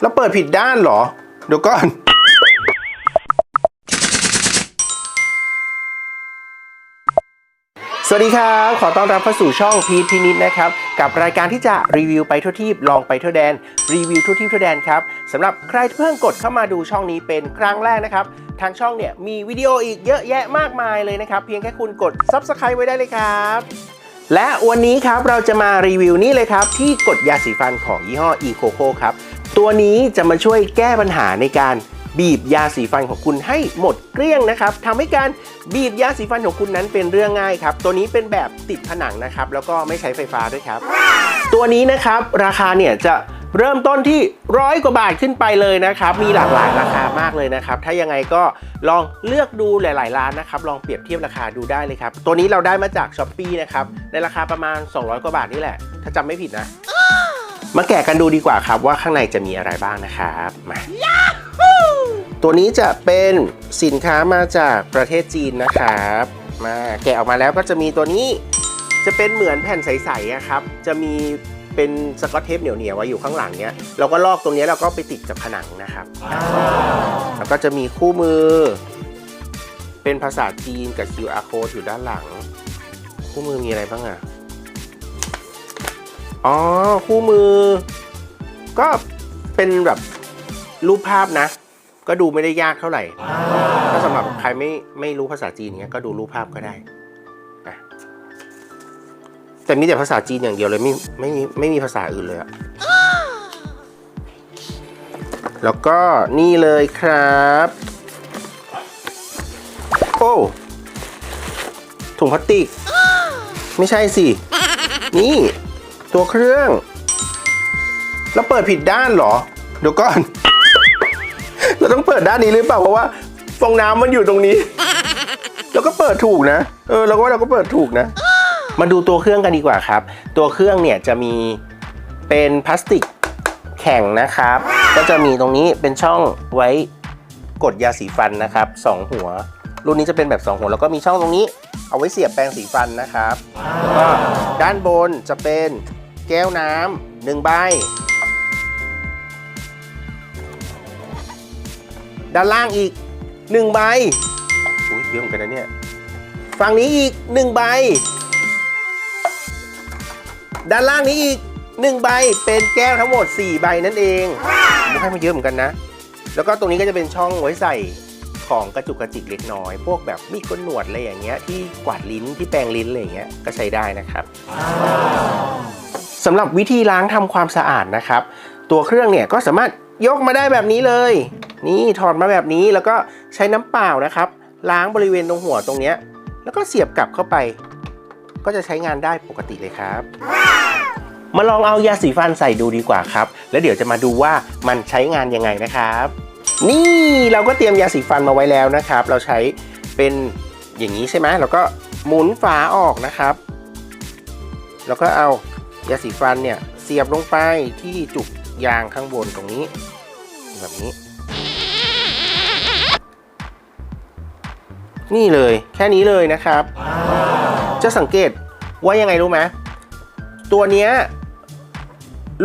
แล้วเปิดผิดด้านเหรอ เดี๋ยวก่อนสวัสดีครับ ขอต้อนรับเข้าสู่ช่องพีทพินิดนะครับ กับรายการที่จะรีวิวไปทั่วทีปลองไปทั่วแดน รีวิวทั่วทีปทั่วแดนครับสำหรับใครที่เพิ่งกดเข้ามาดูช่องนี้เป็นครั้งแรกนะครับ ทางช่องเนี่ยมีวิดีโออีกเยอะแยะมากมายเลยนะครับ เพียงแค่คุณกด Subscribe ไว้ได้เลยครับ และวันนี้ครับเราจะมารีวิวนี่เลยครับ ที่กดยาสีฟันของยี่ห้อ e c o c o ครับ ตัวนี้จะมาช่วยแก้ปัญหาในการบีบยาสีฟันของคุณให้หมดเกลี้ยงนะครับทำให้การบีบยาสีฟันของคุณนั้นเป็นเรื่องง่ายครับ ตัวนี้เป็นแบบติดผนังนะครับ แล้วก็ไม่ใช้ไฟฟ้าด้วยครับ ตัวนี้นะครับราคาเนี่ยจะเริ่มต้นที่ร้อยกว่าบาทขึ้นไปเลยนะครับ มีหลากหลายราคามากเลยนะครับ ถ้ายังไงก็ลองเลือกดูหลาย ๆ ร้านนะครับ ลองเปรียบเทียบราคาดูได้เลยครับ ตัวนี้เราได้มาจาก s h อ p e e นะครับ ในราคาประมาณ 200 กว่าบาทนี่แหละ ถ้าจำไม่ผิดนะ มาแกะกันดูดีกว่าครับว่าข้างในจะมีอะไรบ้างนะครับมาตัวนี้จะเป็นสินค้ามาจากประเทศจีนนะครับมาแกะออกมาแล้วก็จะมีตัวนี้จะเป็นเหมือนแผ่นใสๆอะครับ จะมีเป็นสกอตเทปเหนียวๆไว้อยู่ข้างหลังเนี้ยเราก็ลอกตรงเนี้ยเราก็ไปติดกับผนังนะครับ แล้วก็จะมีคู่มือ เป็นภาษาจีนกับ QR code อยู่ด้านหลัง คู่มือมีอะไรบ้างอะ อ๋อ คู่มือ ก็เป็นแบบรูปภาพนะ ก็ดูไม่ได้ยากเท่าไหร่ ถ้าสำหรับใครไม่ไม่รู้ภาษาจีนเนี้ยก็ดูรูปภาพก็ได้นะแต่มีแต่ภาษาจีนอย่างเดียวเลยไม่ไม่มีไม่มีภาษาอื่นเลยอะแล้วก็นี่เลยครับ โอ้ถุงพลาสติก ไม่ใช่สิ นี่ ตัวเครื่อง แล้วเปิดผิดด้านเหรอ เดี๋ยวก่อน เราต้องเปิดด้านนี้หรือเปล่า เพราะว่าฟองน้ำมันอยู่ตรงนี้ แล้วก็เปิดถูกนะ เออเราก็ว่าเราก็เปิดถูกนะ มาดูตัวเครื่องกันดีกว่าครับ ตัวเครื่องเนี่ยจะมีเป็นพลาสติกแข็งนะครับ ก็จะมีตรงนี้เป็นช่องไว้กดยาสีฟันนะครับสองหัว รุ่นนี้จะเป็นแบบสองหัว แล้วก็มีช่องตรงนี้ เอาไว้เสียบแปรงสีฟันนะครับ แล้วก็ด้านบนจะเป็น แก้วน้ำหนึ่งใบ ด้านล่างอีกหนึ่งใบอุ้ยเยอะเหมือนกันนะเนี่ย ฝั่งนี้อีกหนึ่งใบ ด้านล่างนี้อีกหนึ่งใบเป็นแก้วทั้งหมด 4 ใบนั่นเองให้มาเยอะเหมือนกันนะ แล้วก็ตรงนี้ก็จะเป็นช่องไว้ใส่ของกระจุกกระจิกเล็กน้อย พวกแบบมีดก้นหนวดอะไรอย่างเงี้ยที่กวาดลิ้นที่แปรงลิ้นอะไรอย่างเงี้ยก็ใช้ได้นะครับ สำหรับวิธีล้างทำความสะอาดนะครับ ตัวเครื่องเนี่ยก็สามารถยกมาได้แบบนี้เลย นี่ถอดมาแบบนี้แล้วก็ใช้น้ำเปล่านะครับ ล้างบริเวณตรงหัวตรงเนี้ย แล้วก็เสียบกลับเข้าไป ก็จะใช้งานได้ปกติเลยครับ มาลองเอายาสีฟันใส่ดูดีกว่าครับ แล้วเดี๋ยวจะมาดูว่ามันใช้งานยังไงนะครับ นี่เราก็เตรียมยาสีฟันมาไว้แล้วนะครับ เราใช้เป็นอย่างนี้ใช่ไหมเราก็หมุนฝาออกนะครับ แล้วก็เอา ยาสีฟันเนี่ยเสียบลงไปที่จุกยางข้างบนตรงนี้ แบบนี้ นี่เลยแค่นี้เลยนะครับ จะสังเกตว่ายังไงรู้ไหมตัวเนี้ย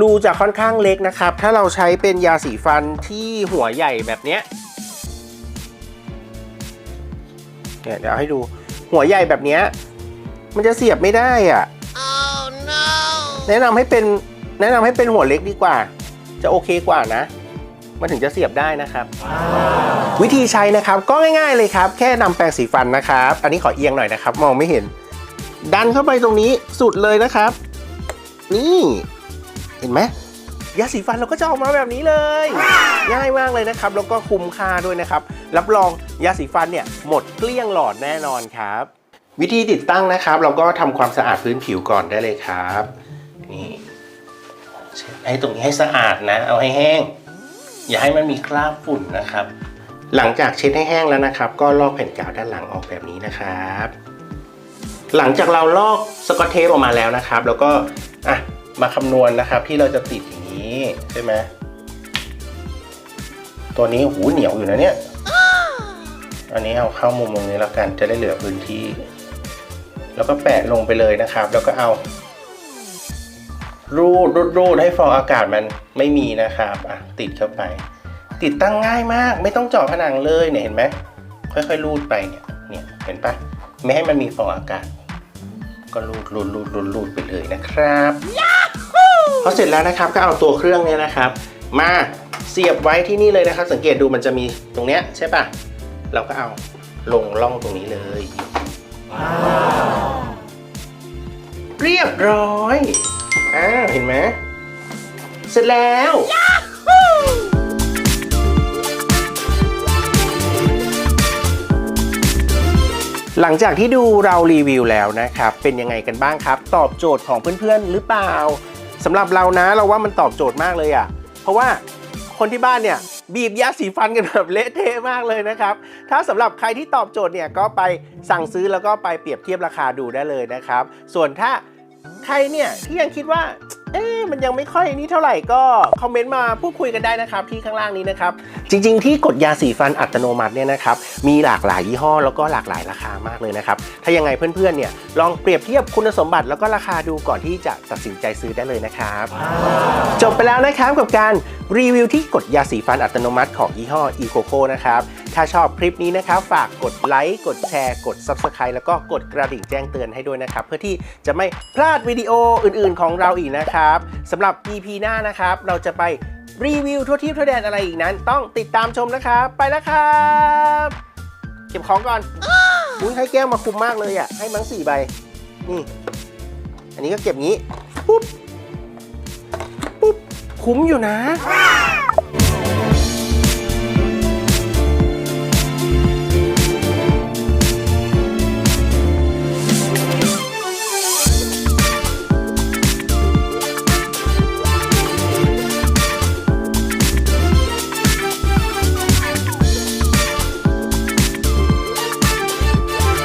รูจะค่อนข้างเล็กนะครับ ถ้าเราใช้เป็นยาสีฟันที่หัวใหญ่แบบเนี้ยเนี่ยเดี๋ยวให้ดูหัวใหญ่แบบเนี้ยมันจะเสียบไม่ได้อะ แนะนำให้เป็นแนะนำให้เป็นหัวเล็กดีกว่า จะโอเคกว่านะ มันถึงจะเสียบได้นะครับ วิธีใช้นะครับก็ง่าย ๆเลยครับ แค่นำแปรงสีฟันนะครับ อันนี้ขอเอียงหน่อยนะครับ มองไม่เห็น ดันเข้าไปตรงนี้สุดเลยนะครับ นี่เห็นไหมยาสีฟันเราก็จะออกมาแบบนี้เลย ง่ายมากเลยนะครับ แล้วก็คุ้มค่าด้วยนะครับ รับรองยาสีฟันเนี่ยหมดเกลี้ยงหลอดแน่นอนครับ วิธีติดตั้งนะครับ เราก็ทำความสะอาดพื้นผิวก่อนได้เลยครับนี่ เช็ดให้ตรงนี้ให้สะอาดนะ เอาให้แห้ง อย่าให้มันมีคราบฝุ่นนะครับ หลังจากเช็ดให้แห้งแล้วนะครับ ก็ลอกแผ่นกาวด้านหลังออกแบบนี้นะครับ หลังจากเราลอกสกอตเทปออกมาแล้วนะครับ แล้วก็อะมาคำนวณนะครับที่เราจะติดอย่างนี้ใช่ไหมตัวนี้หูเหนียวอยู่นะเนี่ยอันนี้เอาเข้ามุมตรงนี้แล้วกันจะได้เหลือพื้นที่ แล้วก็แปะลงไปเลยนะครับ แล้วก็เอา รูดรูดรูดให้ฟองอากาศมันไม่มีนะครับอะติดเข้าไป ติดตั้งง่ายมาก ไม่ต้องเจาะผนังเลยเนี่ยเห็นไหมค่อยๆรูดไปเนี่ยเนี่ยเห็นปะไม่ให้มันมีฟองอากาศ ก็รูดรูดรูดรูดรูดไปเลยนะครับพอเสร็จแล้วนะครับก็เอาตัวเครื่องเนี่ยนะครับ มาเสียบไว้ที่นี่เลยนะครับ สังเกตดูมันจะมีตรงเนี้ยใช่ปะเราก็เอาลงล่องตรงนี้เลยเรียบร้อย อ่าเห็นไหมเสร็จแล้วหลังจากที่ดูเรารีวิวแล้วนะครับ เป็นยังไงกันบ้างครับ ตอบโจทย์ของเพื่อนๆ หรือเปล่าสำหรับเรานะเราว่ามันตอบโจทย์มากเลยอะ่ะ เพราะว่าคนที่บ้านเนี่ยบีบยาสีฟันกันแบบเละเทะมากเลยนะครับ ถ้าสำหรับใครที่ตอบโจทย์เนี่ยก็ไปสั่งซื้อแล้วก็ไปเปรียบเทียบราคาดูได้เลยนะครับ ส่วนถ้า ใครเนี่ยที่ยังคิดว่า เอ๊ะมันยังไม่ค่อยนี่เท่าไหร่ก็คอมเมนต์มาพูดคุยกันได้นะครับที่ข้างล่างนี้นะครับ จริง ๆ ที่กดยาสีฟันอัตโนมัติเนี่ยนะครับมีหลากหลายยี่ห้อแล้วก็หลากหลายราคามากเลยนะครับ ถ้ายังไงเพื่อนๆเนี่ยลองเปรียบเทียบคุณสมบัติแล้วก็ราคาดูก่อนที่จะตัดสินใจซื้อได้เลยนะครับ จบไปแล้วนะครับกับการรีวิวที่กดยาสีฟันอัตโนมัติของยี่ห้อ e c o c o นะครับ ถ้าชอบคลิปนี้นะครับ ฝากกดไลค์ กดแชร์ กด Subscribe แล้วก็กดกระดิ่งแจ้งเตือนให้ด้วยนะครับ เพื่อที่จะไม่พลาดวิดีโออื่นๆของเราอีกนะครับสำหรับ EP หน้านะครับ เราจะไปรีวิวทั่วทิพย์ทั่วแดนอะไรอีกนั้น ต้องติดตามชมนะครับ ไปแล้วครับเก็บของก่อนอุ้ยให้แก้วมาคุมมากเลยอะให้มั้งสี่ใบ นี่ อันนี้ก็เก็บงี้ปุ๊บปุ๊บคุ้มอยู่นะ